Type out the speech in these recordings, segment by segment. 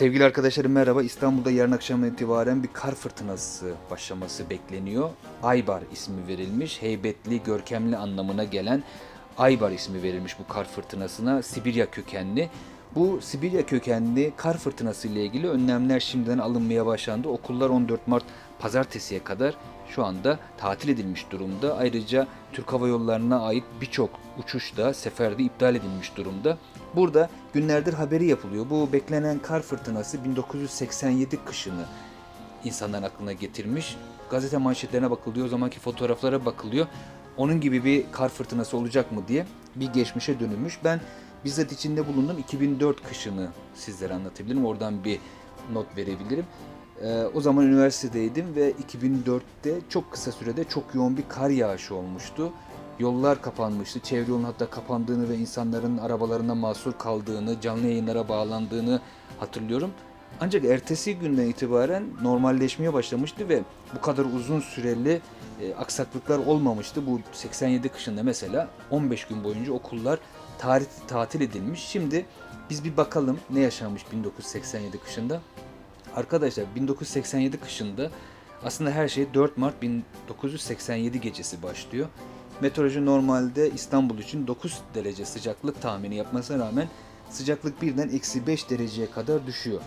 Sevgili arkadaşlarım merhaba. İstanbul'da yarın akşam itibaren bir kar fırtınası başlaması bekleniyor. Aybar ismi verilmiş. Heybetli, görkemli anlamına gelen Aybar ismi verilmiş bu kar fırtınasına. Sibirya kökenli. Bu Sibirya kökenli kar fırtınası ile ilgili önlemler şimdiden alınmaya başlandı. Okullar 14 Mart pazartesiye kadar şu anda tatil edilmiş durumda. Ayrıca Türk Hava Yolları'na ait birçok uçuş da seferde iptal edilmiş durumda. Burada günlerdir haberi yapılıyor. Bu beklenen kar fırtınası 1987 kışını insanların aklına getirmiş. Gazete manşetlerine bakılıyor, o zamanki fotoğraflara bakılıyor. Onun gibi bir kar fırtınası olacak mı diye bir geçmişe dönülmüş. Ben bizzat içinde bulundum 2004 kışını sizlere anlatabilirim. Oradan bir not verebilirim. Ee, o zaman üniversitedeydim ve 2004'te çok kısa sürede çok yoğun bir kar yağışı olmuştu. Yollar kapanmıştı. Çevre yolun hatta kapandığını ve insanların arabalarına mahsur kaldığını, canlı yayınlara bağlandığını hatırlıyorum. Ancak ertesi günden itibaren normalleşmeye başlamıştı ve bu kadar uzun süreli e, aksaklıklar olmamıştı. Bu 87 kışında mesela 15 gün boyunca okullar tarih, tatil edilmiş. Şimdi biz bir bakalım ne yaşanmış 1987 kışında. Arkadaşlar 1987 kışında aslında her şey 4 Mart 1987 gecesi başlıyor. Meteoroloji normalde İstanbul için 9 derece sıcaklık tahmini yapmasına rağmen sıcaklık birden eksi 5 dereceye kadar düşüyor.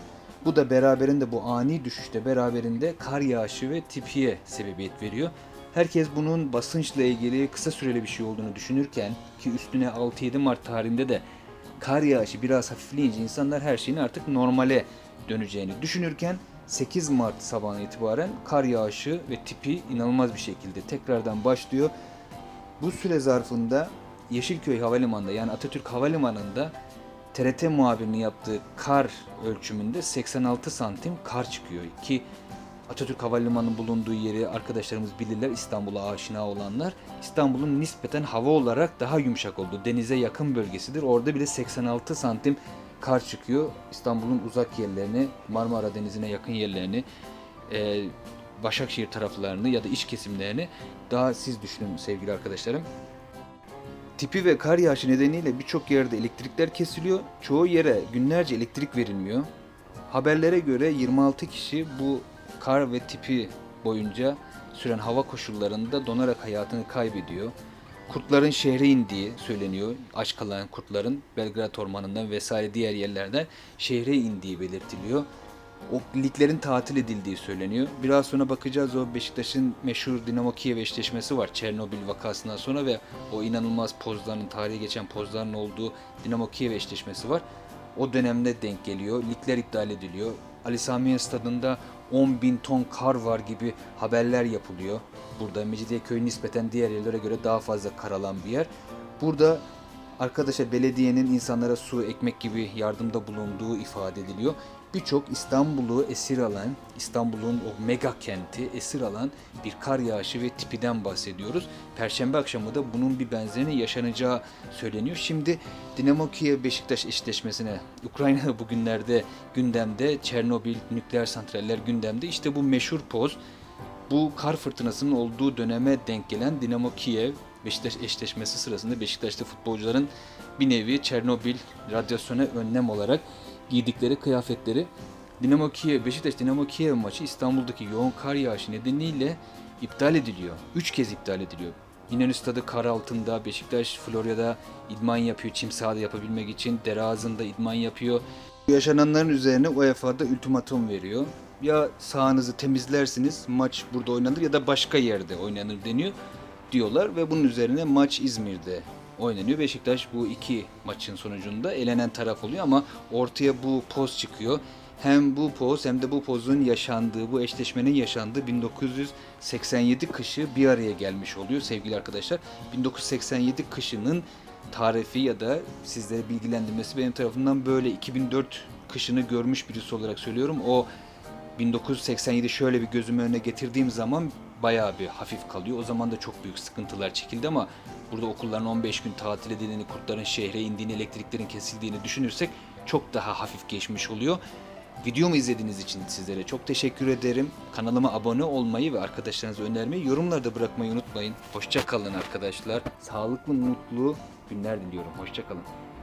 Bu da beraberinde bu ani düşüşte beraberinde kar yağışı ve tipiye sebebiyet veriyor. Herkes bunun basınçla ilgili kısa süreli bir şey olduğunu düşünürken ki üstüne 6-7 Mart tarihinde de kar yağışı biraz hafifleyince insanlar her şeyin artık normale döneceğini düşünürken 8 Mart sabahına itibaren kar yağışı ve tipi inanılmaz bir şekilde tekrardan başlıyor. Bu süre zarfında Yeşilköy Havalimanı'nda yani Atatürk Havalimanı'nda TRT muhabirinin yaptığı kar ölçümünde 86 santim kar çıkıyor ki Atatürk Havalimanı'nın bulunduğu yeri arkadaşlarımız bilirler İstanbul'a aşina olanlar. İstanbul'un nispeten hava olarak daha yumuşak olduğu denize yakın bölgesidir. Orada bile 86 santim kar çıkıyor. İstanbul'un uzak yerlerini, Marmara Denizi'ne yakın yerlerini, e, Başakşehir taraflarını ya da iç kesimlerini daha siz düşünün sevgili arkadaşlarım. Tipi ve kar yağışı nedeniyle birçok yerde elektrikler kesiliyor. Çoğu yere günlerce elektrik verilmiyor. Haberlere göre 26 kişi bu kar ve tipi boyunca süren hava koşullarında donarak hayatını kaybediyor. Kurtların şehre indiği söyleniyor. Aç kalan kurtların Belgrad Ormanı'ndan vesaire diğer yerlerden şehre indiği belirtiliyor. O liglerin tatil edildiği söyleniyor. Biraz sonra bakacağız o Beşiktaş'ın meşhur Dinamo Kiev eşleşmesi var Çernobil vakasından sonra ve o inanılmaz pozların, tarihe geçen pozların olduğu Dinamo Kiev eşleşmesi var. O dönemde denk geliyor. Ligler iptal ediliyor. Ali Sami Yen stadında 10 bin ton kar var gibi haberler yapılıyor. Burada Mecidiyeköy nispeten diğer yerlere göre daha fazla kar alan bir yer. Burada arkadaşlar belediyenin insanlara su, ekmek gibi yardımda bulunduğu ifade ediliyor. Birçok İstanbul'u esir alan, İstanbul'un o mega kenti esir alan bir kar yağışı ve tipiden bahsediyoruz. Perşembe akşamı da bunun bir benzerinin yaşanacağı söyleniyor. Şimdi Dinamo Kiev Beşiktaş eşleşmesine Ukrayna bugünlerde gündemde, Çernobil nükleer santraller gündemde. İşte bu meşhur poz bu kar fırtınasının olduğu döneme denk gelen Dinamo Kiev Beşiktaş eşleşmesi sırasında Beşiktaş'ta futbolcuların bir nevi Çernobil radyasyona önlem olarak giydikleri kıyafetleri Dinamo Kiev, Beşiktaş Dinamo Kiev maçı İstanbul'daki yoğun kar yağışı nedeniyle iptal ediliyor. Üç kez iptal ediliyor. İnönü Stadı kar altında, Beşiktaş Florya'da idman yapıyor çim sahada yapabilmek için, dere ağzında idman yapıyor. Yaşananların üzerine UEFA'da ultimatum veriyor. Ya sahanızı temizlersiniz, maç burada oynanır ya da başka yerde oynanır deniyor diyorlar ve bunun üzerine maç İzmir'de oynanıyor. Beşiktaş bu iki maçın sonucunda elenen taraf oluyor ama ortaya bu poz çıkıyor. Hem bu poz hem de bu pozun yaşandığı, bu eşleşmenin yaşandığı 1987 kışı bir araya gelmiş oluyor sevgili arkadaşlar. 1987 kışının tarifi ya da sizlere bilgilendirmesi benim tarafından böyle 2004 kışını görmüş birisi olarak söylüyorum. O 1987 şöyle bir gözümün önüne getirdiğim zaman bayağı bir hafif kalıyor. O zaman da çok büyük sıkıntılar çekildi ama burada okulların 15 gün tatil edildiğini, kurtların şehre indiğini, elektriklerin kesildiğini düşünürsek çok daha hafif geçmiş oluyor. Videomu izlediğiniz için sizlere çok teşekkür ederim. Kanalıma abone olmayı ve arkadaşlarınıza önermeyi, yorumlarda bırakmayı unutmayın. Hoşça kalın arkadaşlar. Sağlıklı, mutlu günler diliyorum. Hoşça kalın.